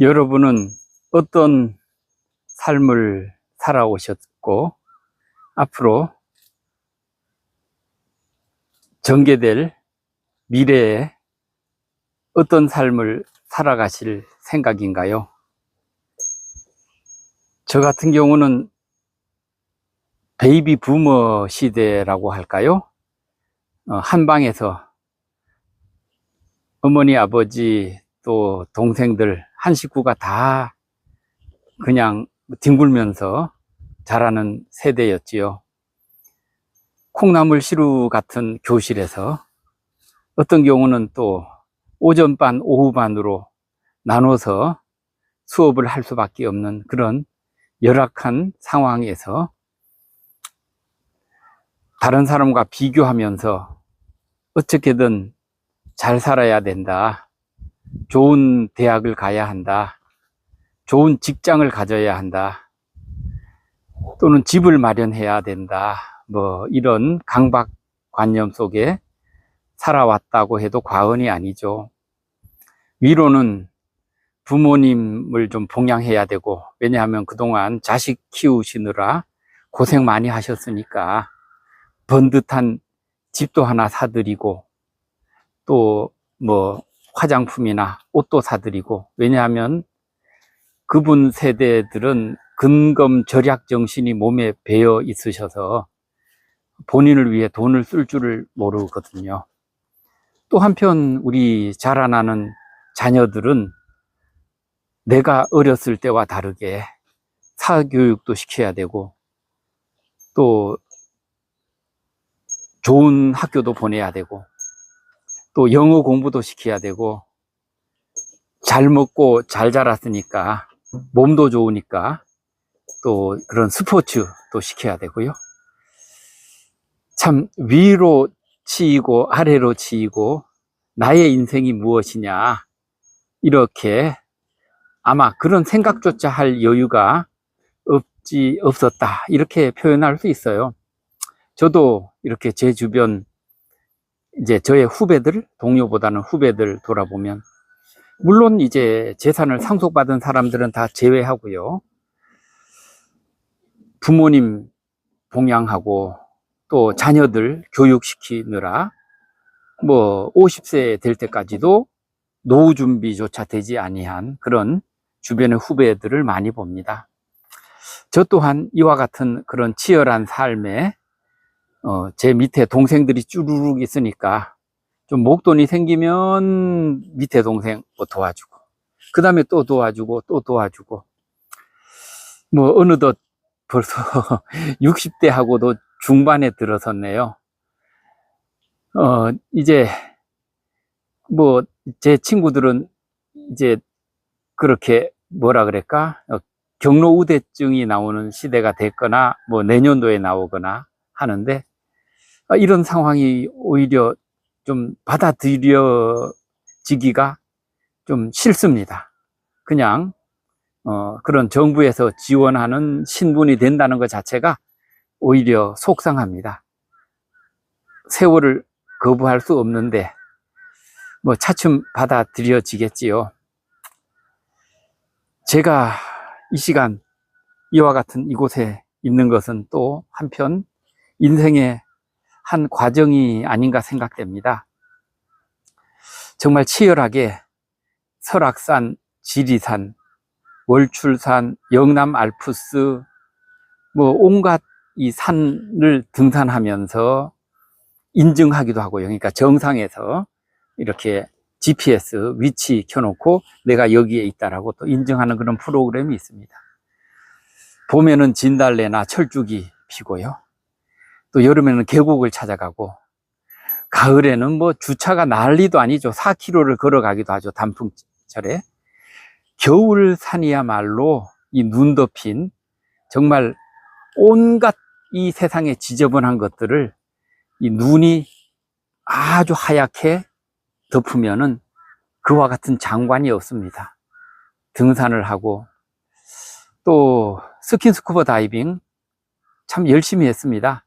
여러분은 어떤 삶을 살아오셨고, 앞으로 전개될 미래에 어떤 삶을 살아가실 생각인가요? 저 같은 경우는 베이비 부머 시대라고 할까요? 어, 한 방에서 어머니, 아버지, 또 동생들, 한 식구가 다 그냥 뒹굴면서 자라는 세대였지요. 콩나물 시루 같은 교실에서 어떤 경우는 또 오전반, 오후반으로 나눠서 수업을 할 수밖에 없는 그런 열악한 상황에서 다른 사람과 비교하면서 어떻게든 잘 살아야 된다. 좋은 대학을 가야 한다. 좋은 직장을 가져야 한다. 또는 집을 마련해야 된다. 뭐 이런 강박관념 속에 살아왔다고 해도 과언이 아니죠. 위로는 부모님을 좀 봉양해야 되고, 왜냐하면 그동안 자식 키우시느라 고생 많이 하셨으니까, 번듯한 집도 하나 사드리고, 또뭐 화장품이나 옷도 사드리고, 왜냐하면 그분 세대들은 근검 절약 정신이 몸에 배어 있으셔서 본인을 위해 돈을 쓸 줄을 모르거든요. 또 한편 우리 자라나는 자녀들은 내가 어렸을 때와 다르게 사교육도 시켜야 되고 또 좋은 학교도 보내야 되고 또 영어 공부도 시켜야 되고 잘 먹고 잘 자랐으니까 몸도 좋으니까 또 그런 스포츠도 시켜야 되고요. 참 위로 치이고 아래로 치이고 나의 인생이 무엇이냐 이렇게 아마 그런 생각조차 할 여유가 없지 없었다 이렇게 표현할 수 있어요. 저도 이렇게 제 주변 이제 저의 후배들 동료보다는 후배들 돌아보면 물론 이제 재산을 상속받은 사람들은 다 제외하고요. 부모님 봉양하고 또 자녀들 교육시키느라 뭐 50세 될 때까지도 노후 준비조차 되지 아니한 그런 주변의 후배들을 많이 봅니다. 저 또한 이와 같은 그런 치열한 삶에 어, 제 밑에 동생들이 쭈루룩 있으니까 좀 목돈이 생기면 밑에 동생 뭐 도와주고 그 다음에 또 도와주고 또 도와주고 뭐 어느덧 벌써 60대 하고도 중반에 들어섰네요. 어, 이제 뭐 제 친구들은 이제 그렇게 뭐라 그럴까 어, 경로 우대증이 나오는 시대가 됐거나 뭐 내년도에 나오거나 하는데 어, 이런 상황이 오히려 좀 받아들여지기가 좀 싫습니다. 그냥 어, 그런 정부에서 지원하는 신분이 된다는 것 자체가 오히려 속상합니다. 세월을 거부할 수 없는데 뭐 차츰 받아들여지겠지요. 제가 이 시간 이와 같은 이곳에 있는 것은 또 한편 인생의 한 과정이 아닌가 생각됩니다. 정말 치열하게 설악산, 지리산, 월출산, 영남 알프스, 뭐 온갖 이 산을 등산하면서 인증하기도 하고요. 그러니까 정상에서 이렇게 GPS 위치 켜놓고 내가 여기에 있다라고 또 인증하는 그런 프로그램이 있습니다. 봄에는 진달래나 철쭉이 피고요. 또 여름에는 계곡을 찾아가고 가을에는 뭐 주차가 난리도 아니죠. 4km를 걸어가기도 하죠. 단풍철에. 겨울 산이야말로 이 눈 덮인 정말 온갖 이 세상에 지저분한 것들을 이 눈이 아주 하얗게 덮으면은 그와 같은 장관이 없습니다. 등산을 하고 또 스킨스쿠버 다이빙 참 열심히 했습니다.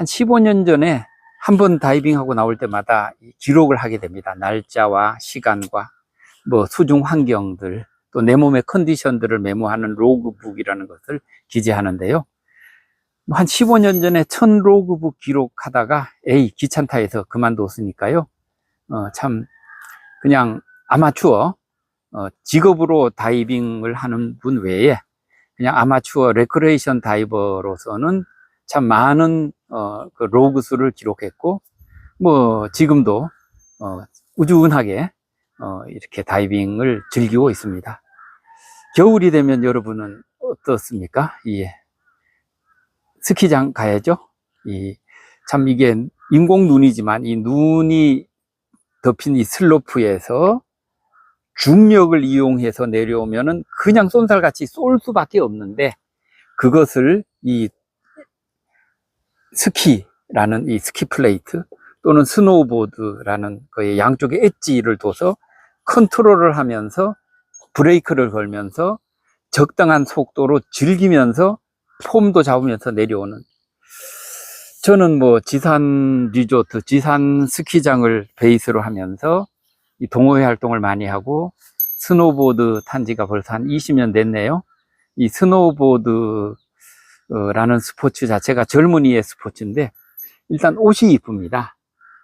한 15년 전에 한 번 다이빙하고 나올 때마다 기록을 하게 됩니다. 날짜와 시간과 뭐 수중 환경들 또 내 몸의 컨디션들을 메모하는 로그북이라는 것을 기재하는데요. 뭐한 15년 전에 천 로그북 기록하다가 에이 귀찮다 해서 그만뒀으니까요. 어, 참 그냥 아마추어 어, 직업으로 다이빙을 하는 분 외에 그냥 아마추어 레크레이션 다이버로서는 참 많은 어, 그 로그 수를 기록했고 뭐 지금도 어, 우주운하게 어, 이렇게 다이빙을 즐기고 있습니다. 겨울이 되면 여러분은 어떻습니까? 이 스키장 가야죠. 이참 이게 인공 눈이지만 이 눈이 덮인 이 슬로프에서 중력을 이용해서 내려오면은 그냥 쏜살같이 쏠 수밖에 없는데 그것을 이 스키라는 이 스키 플레이트 또는 스노우보드라는 거의 양쪽에 엣지를 둬서 컨트롤을 하면서 브레이크를 걸면서 적당한 속도로 즐기면서 폼도 잡으면서 내려오는 저는 뭐 지산 리조트, 지산 스키장을 베이스로 하면서 이 동호회 활동을 많이 하고 스노보드 탄 지가 벌써 한 20년 됐네요. 이 스노보드 라는 스포츠 자체가 젊은이의 스포츠인데 일단 옷이 이쁩니다.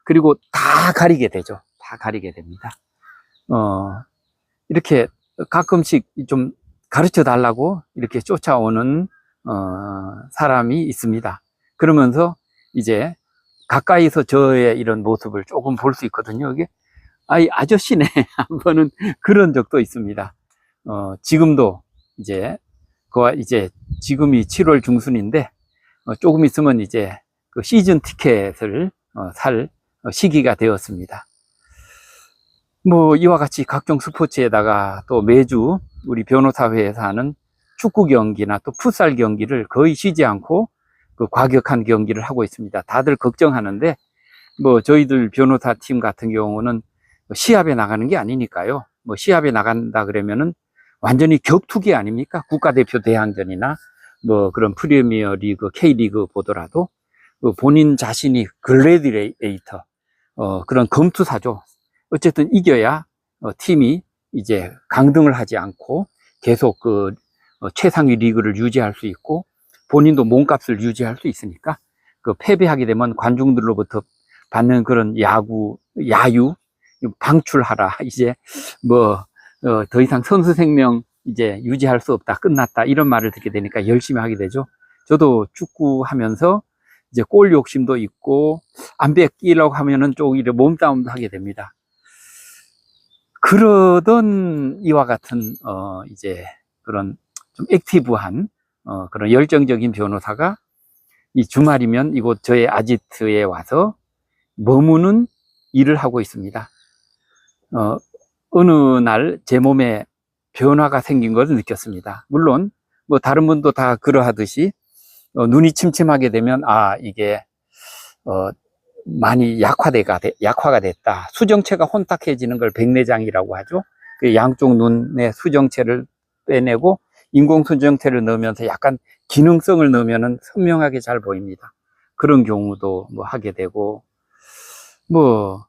그리고 다 가리게 되죠. 다 가리게 됩니다. 어, 이렇게 가끔씩 좀 가르쳐 달라고 이렇게 쫓아오는 어, 사람이 있습니다. 그러면서 이제 가까이서 저의 이런 모습을 조금 볼 수 있거든요. 이게 아이 아저씨네 한 번은 그런 적도 있습니다. 어, 지금도 이제 그와 이제 지금이 7월 중순인데 어, 조금 있으면 이제 그 시즌 티켓을 어, 살 시기가 되었습니다. 뭐 이와 같이 각종 스포츠에다가 또 매주 우리 변호사회에서 하는 축구 경기나 또 풋살 경기를 거의 쉬지 않고 그 과격한 경기를 하고 있습니다. 다들 걱정하는데 뭐 저희들 변호사 팀 같은 경우는 시합에 나가는 게 아니니까요. 뭐 시합에 나간다 그러면은 완전히 격투기 아닙니까? 국가대표 대항전이나 뭐 그런 프리미어 리그, K리그 보더라도 그 본인 자신이 글래디에이터 어 그런 검투사죠. 어쨌든 이겨야 어, 팀이 이제 강등을 하지 않고 계속 그 어, 최상위 리그를 유지할 수 있고 본인도 몸값을 유지할 수 있으니까 그 패배하게 되면 관중들로부터 받는 그런 야구 야유 방출하라 이제 뭐 더 이상 선수 생명 이제 유지할 수 없다 끝났다 이런 말을 듣게 되니까 열심히 하게 되죠. 저도 축구 하면서 이제 골 욕심도 있고 안 뺏기려고 하면은 오히려 몸싸움도 하게 됩니다. 그러던 이와 같은 어 이제 그런 좀 액티브한 어 그런 열정적인 변호사가 이 주말이면 이곳 저의 아지트에 와서 머무는 일을 하고 있습니다. 어 어느 날 제 몸에 변화가 생긴 것을 느꼈습니다. 물론 뭐 다른 분도 다 그러하듯이 어, 눈이 침침하게 되면 아 이게 어 많이 약화돼가 돼- 약화가 됐다. 수정체가 혼탁해지는 걸 백내장이라고 하죠. 그 양쪽 눈의 수정체를 빼내고 인공 수정체를 넣으면서 약간 기능성을 넣으면은 선명하게 잘 보입니다. 그런 경우도 뭐 하게 되고 뭐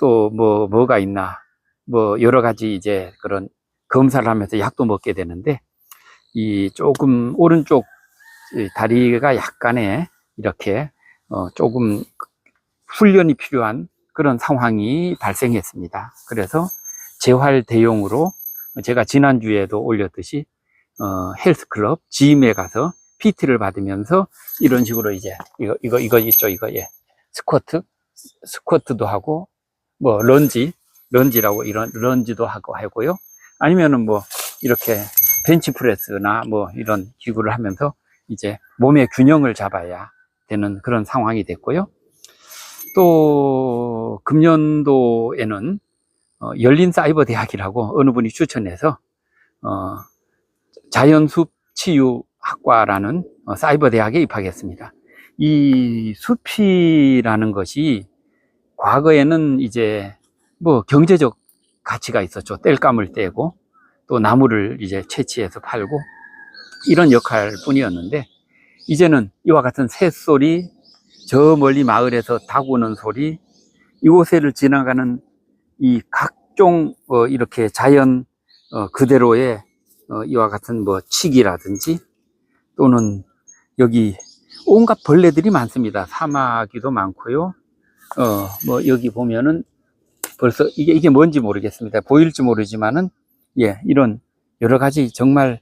또뭐 뭐가 있나 뭐 여러 가지 이제 그런 검사를 하면서 약도 먹게 되는데 이 조금 오른쪽 이 다리가 약간의 이렇게 어 조금 훈련이 필요한 그런 상황이 발생했습니다. 그래서 재활 대용으로 제가 지난주에도 올렸듯이 어 헬스클럽 짐에 가서 PT를 받으면서 이런 식으로 이제 이거 이거 이거 있죠 이거 예 스쿼트 스쿼트도 하고 뭐 런지 런지라고 이런 런지도 하고 하고요 아니면은 뭐 이렇게 벤치프레스나 뭐 이런 기구를 하면서 이제 몸의 균형을 잡아야 되는 그런 상황이 됐고요. 또 금년도에는 어, 열린 사이버 대학이라고 어느 분이 추천해서 어, 자연숲 치유학과라는 어, 사이버 대학에 입학했습니다. 이 숲이라는 것이 과거에는 이제 뭐 경제적 가치가 있었죠. 뗄감을 떼고 또 나무를 이제 채취해서 팔고 이런 역할 뿐이었는데 이제는 이와 같은 새소리, 저 멀리 마을에서 닭 우는 소리, 이곳을 지나가는 이 각종 어, 이렇게 자연 어, 그대로의 어, 이와 같은 뭐 칡이라든지 또는 여기 온갖 벌레들이 많습니다. 사마귀도 많고요. 어, 뭐 여기 보면은 벌써 이게 이게 뭔지 모르겠습니다. 보일지 모르지만은 예, 이런 여러 가지 정말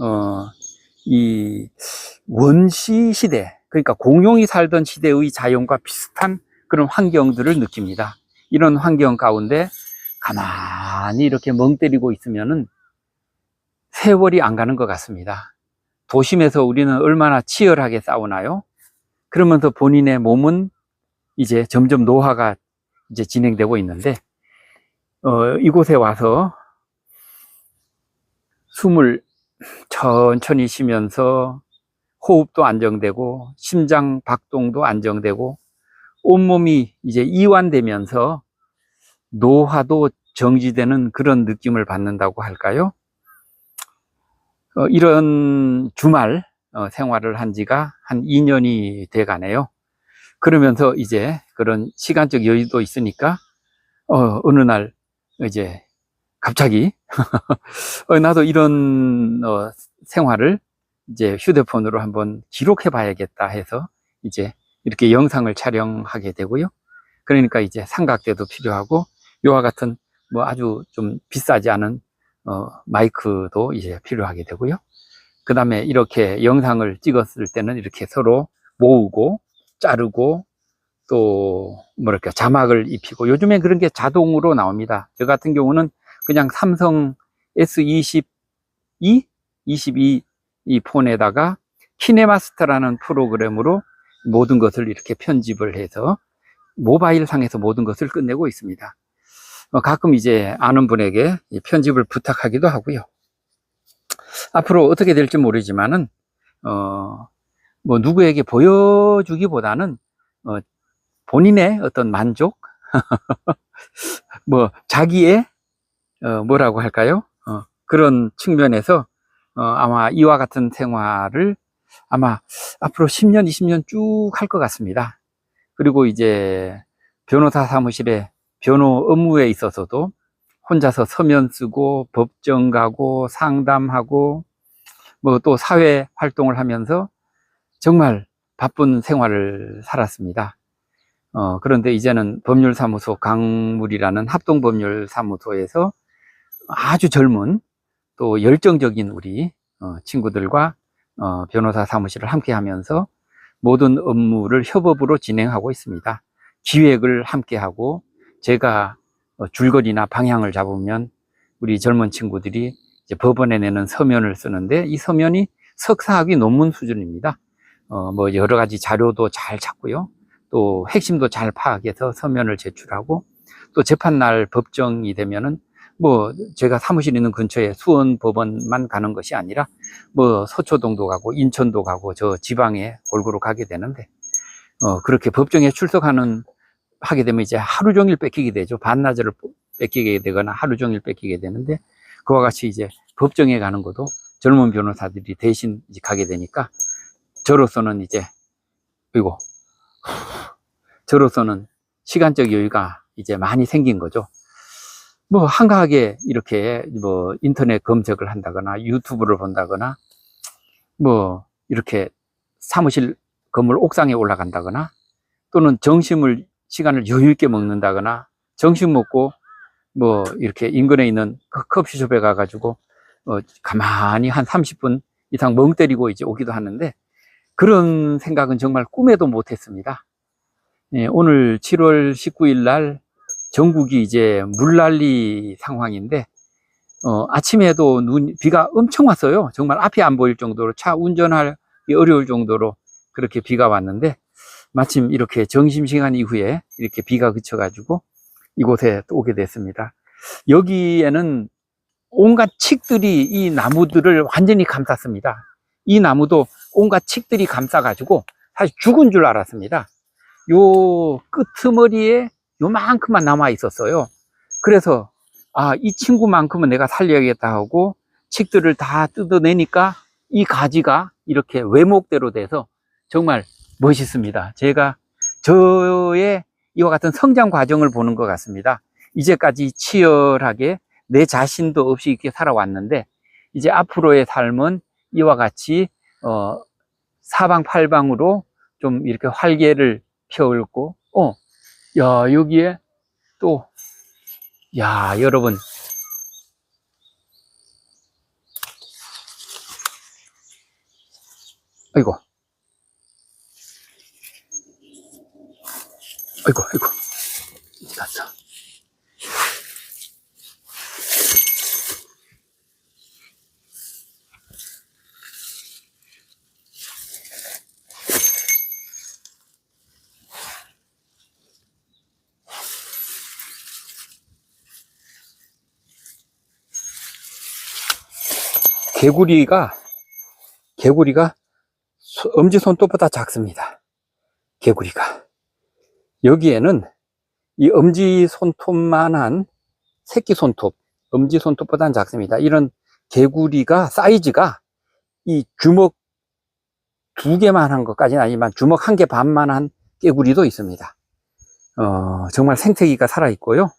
어, 이 원시 시대 그러니까 공룡이 살던 시대의 자연과 비슷한 그런 환경들을 느낍니다. 이런 환경 가운데 가만히 이렇게 멍 때리고 있으면은 세월이 안 가는 것 같습니다. 도심에서 우리는 얼마나 치열하게 싸우나요? 그러면서 본인의 몸은 이제 점점 노화가 이제 진행되고 있는데, 어, 이곳에 와서 숨을 천천히 쉬면서 호흡도 안정되고, 심장 박동도 안정되고, 온몸이 이제 이완되면서 노화도 정지되는 그런 느낌을 받는다고 할까요? 어, 이런 주말 어, 생활을 한 지가 한 2년이 돼 가네요. 그러면서 이제 그런 시간적 여유도 있으니까, 어, 어느 날 이제 갑자기, 어, 나도 이런 어, 생활을 이제 휴대폰으로 한번 기록해 봐야겠다 해서 이제 이렇게 영상을 촬영하게 되고요. 그러니까 이제 삼각대도 필요하고, 이와 같은 뭐 아주 좀 비싸지 않은 어, 마이크도 이제 필요하게 되고요. 그 다음에 이렇게 영상을 찍었을 때는 이렇게 서로 모으고 자르고 또 뭐랄까 자막을 입히고 요즘엔 그런 게 자동으로 나옵니다. 저 같은 경우는 그냥 삼성 S22, 22 이 폰에다가 키네마스터라는 프로그램으로 모든 것을 이렇게 편집을 해서 모바일 상에서 모든 것을 끝내고 있습니다. 어, 가끔 이제 아는 분에게 이 편집을 부탁하기도 하고요. 앞으로 어떻게 될지 모르지만은, 어, 뭐 누구에게 보여주기보다는, 어, 본인의 어떤 만족, 뭐 자기의, 어, 뭐라고 할까요? 어, 그런 측면에서, 어, 아마 이와 같은 생활을 아마 앞으로 10년, 20년 쭉 할 것 같습니다. 그리고 이제 변호사 사무실에 변호 업무에 있어서도 혼자서 서면 쓰고 법정 가고 상담하고 뭐 또 사회 활동을 하면서 정말 바쁜 생활을 살았습니다. 어, 그런데 이제는 법률사무소 강물이라는 합동법률사무소에서 아주 젊은 또 열정적인 우리 어, 친구들과 어, 변호사 사무실을 함께 하면서 모든 업무를 협업으로 진행하고 있습니다. 기획을 함께 하고 제가 어, 줄거리나 방향을 잡으면 우리 젊은 친구들이 법원에 내는 서면을 쓰는데 이 서면이 석사학위 논문 수준입니다. 어, 뭐 여러 가지 자료도 잘 찾고요. 또 핵심도 잘 파악해서 서면을 제출하고 또 재판날 법정이 되면은 뭐 제가 사무실 있는 근처에 수원 법원만 가는 것이 아니라 뭐 서초동도 가고 인천도 가고 저 지방에 골고루 가게 되는데 어 그렇게 법정에 출석하는 하게 되면 이제 하루 종일 뺏기게 되죠. 반나절을 뺏기게 되거나 하루 종일 뺏기게 되는데 그와 같이 이제 법정에 가는 것도 젊은 변호사들이 대신 가게 되니까 저로서는 이제 그리고 저로서는 시간적 여유가 이제 많이 생긴 거죠. 뭐 한가하게 이렇게 뭐 인터넷 검색을 한다거나 유튜브를 본다거나 뭐 이렇게 사무실 건물 옥상에 올라간다거나 또는 점심을 시간을 여유 있게 먹는다거나 점심 먹고 뭐 이렇게 인근에 있는 그 커피숍에 가가지고 어 가만히 한 30분 이상 멍 때리고 이제 오기도 하는데 그런 생각은 정말 꿈에도 못했습니다. 예, 오늘 7월 19일 날 전국이 이제 물난리 상황인데 어, 아침에도 눈 비가 엄청 왔어요. 정말 앞이 안 보일 정도로 차 운전하기 어려울 정도로 그렇게 비가 왔는데 마침 이렇게 점심 시간 이후에 이렇게 비가 그쳐가지고 이곳에 또 오게 됐습니다. 여기에는 온갖 칡들이 이 나무들을 완전히 감쌌습니다. 이 나무도 온갖 칡들이 감싸가지고 사실 죽은 줄 알았습니다. 요 끄트머리에 요만큼만 남아 있었어요. 그래서 아, 이 친구만큼은 내가 살려야겠다 하고 칡들을 다 뜯어내니까 이 가지가 이렇게 외목대로 돼서 정말 멋있습니다. 제가 저의 이와 같은 성장 과정을 보는 것 같습니다. 이제까지 치열하게 내 자신도 없이 이렇게 살아왔는데 이제 앞으로의 삶은 이와 같이 어 사방팔방으로 좀 이렇게 활개를 펴올고 어, 야 여기에 또 야 여러분. 아이고. 아이고 아이고 개구리가 개구리가 소- 엄지 손톱보다 작습니다. 개구리가 여기에는 이 엄지 손톱만한 새끼 손톱, 엄지 손톱보다는 작습니다. 이런 개구리가 사이즈가 이 주먹 두 개만 한 것까지는 아니지만 주먹 한 개 반만 한 개구리도 있습니다. 어, 정말 생태기가 살아있고요.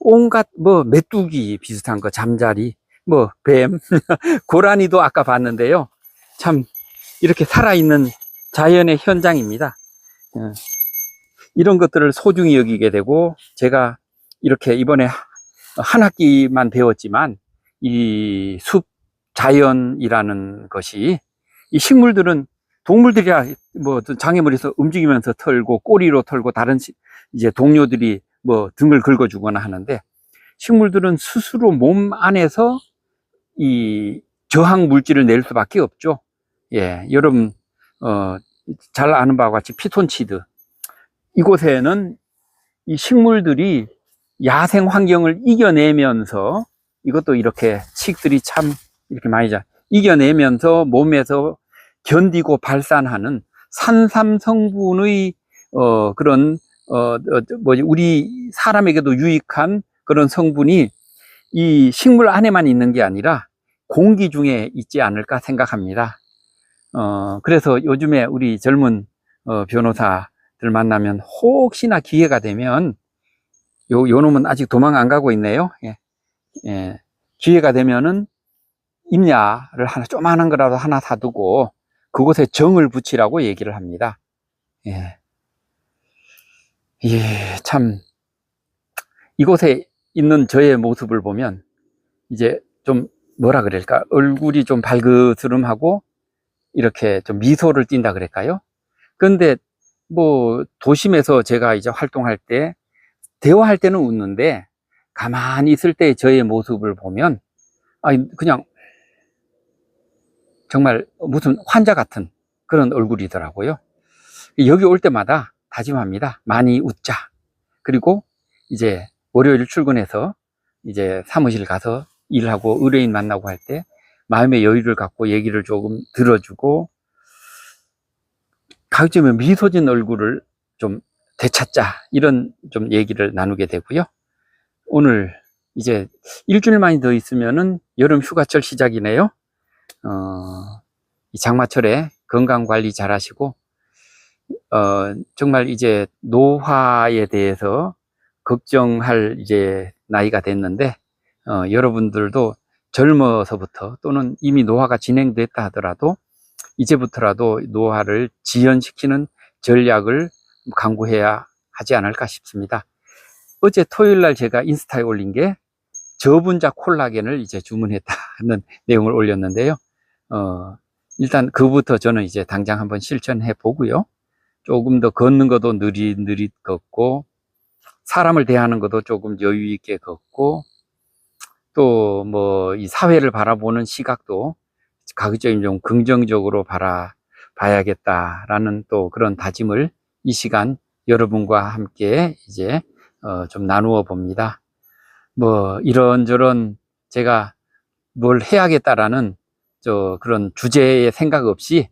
온갖 뭐 메뚜기 비슷한 거, 잠자리, 뭐 뱀, 고라니도 아까 봤는데요. 참 이렇게 살아있는 자연의 현장입니다. 어, 이런 것들을 소중히 여기게 되고 제가 이렇게 이번에 한 학기만 배웠지만 이 숲 자연이라는 것이 이 식물들은 동물들이야 뭐 장애물에서 움직이면서 털고 꼬리로 털고 다른 시- 이제 동료들이 뭐 등을 긁어주거나 하는데 식물들은 스스로 몸 안에서 이 저항 물질을 낼 수밖에 없죠. 예, 여러분 어, 잘 아는 바와 같이 피톤치드 이곳에는 이 식물들이 야생 환경을 이겨내면서 이것도 이렇게 칡들이 참 이렇게 많이 자 이겨내면서 몸에서 견디고 발산하는 산삼 성분의 어 그런 어, 어 뭐지 우리 사람에게도 유익한 그런 성분이 이 식물 안에만 있는 게 아니라 공기 중에 있지 않을까 생각합니다. 어 그래서 요즘에 우리 젊은 어, 변호사들 만나면 혹시나 기회가 되면 요, 요 놈은 아직 도망 안 가고 있네요. 예. 예. 기회가 되면은 임야를 하나 조그만한 거라도 하나 사두고 그곳에 정을 붙이라고 얘기를 합니다. 예. 예, 참 이곳에 있는 저의 모습을 보면 이제 좀 뭐라 그럴까 얼굴이 좀 발그스름하고 이렇게 좀 미소를 띈다 그럴까요? 근데 뭐 도심에서 제가 이제 활동할 때 대화할 때는 웃는데 가만히 있을 때 저의 모습을 보면 아니 그냥 정말 무슨 환자 같은 그런 얼굴이더라고요. 여기 올 때마다 다짐합니다. 많이 웃자. 그리고 이제 월요일 출근해서 이제 사무실 가서 일하고 의뢰인 만나고 할 때 마음의 여유를 갖고 얘기를 조금 들어주고 가급적이면 미소 진 얼굴을 좀 되찾자 이런 좀 얘기를 나누게 되고요. 오늘 이제 일주일만이 더 있으면은 여름 휴가철 시작이네요. 어, 이 장마철에 건강 관리 잘 하시고, 어, 정말 이제 노화에 대해서 걱정할 이제 나이가 됐는데, 어, 여러분들도 젊어서부터 또는 이미 노화가 진행됐다 하더라도 이제부터라도 노화를 지연시키는 전략을 강구해야 하지 않을까 싶습니다. 어제 토요일 날 제가 인스타에 올린 게 저분자 콜라겐을 이제 주문했다는 내용을 올렸는데요. 어, 일단 그부터 저는 이제 당장 한번 실천해 보고요. 조금 더 걷는 것도 느릿느릿 걷고, 사람을 대하는 것도 조금 여유 있게 걷고, 또 뭐 이 사회를 바라보는 시각도 가급적이면 좀 긍정적으로 바라봐야겠다라는 또 그런 다짐을 이 시간 여러분과 함께 이제 어, 좀 나누어 봅니다. 뭐 이런저런 제가 뭘 해야겠다라는 저 그런 주제의 생각 없이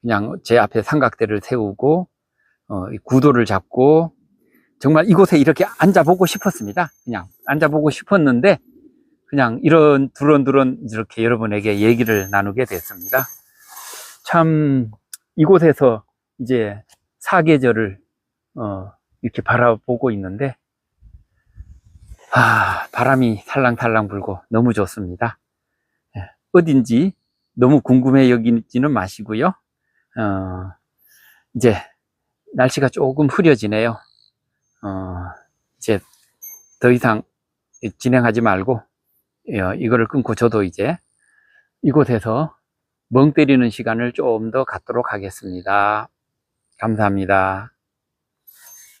그냥 제 앞에 삼각대를 세우고 어, 이 구도를 잡고 정말 이곳에 이렇게 앉아보고 싶었습니다. 그냥 앉아보고 싶었는데 그냥 이런 두런두런 이렇게 여러분에게 얘기를 나누게 됐습니다. 참 이곳에서 이제 사계절을 어, 이렇게 바라보고 있는데 아, 바람이 살랑살랑 불고 너무 좋습니다. 예, 어딘지 너무 궁금해 여기지는 마시고요. 어, 이제 날씨가 조금 흐려지네요. 어, 이제 더 이상 진행하지 말고 어, 이거를 끊고 저도 이제 이곳에서 멍 때리는 시간을 좀 더 갖도록 하겠습니다. 감사합니다.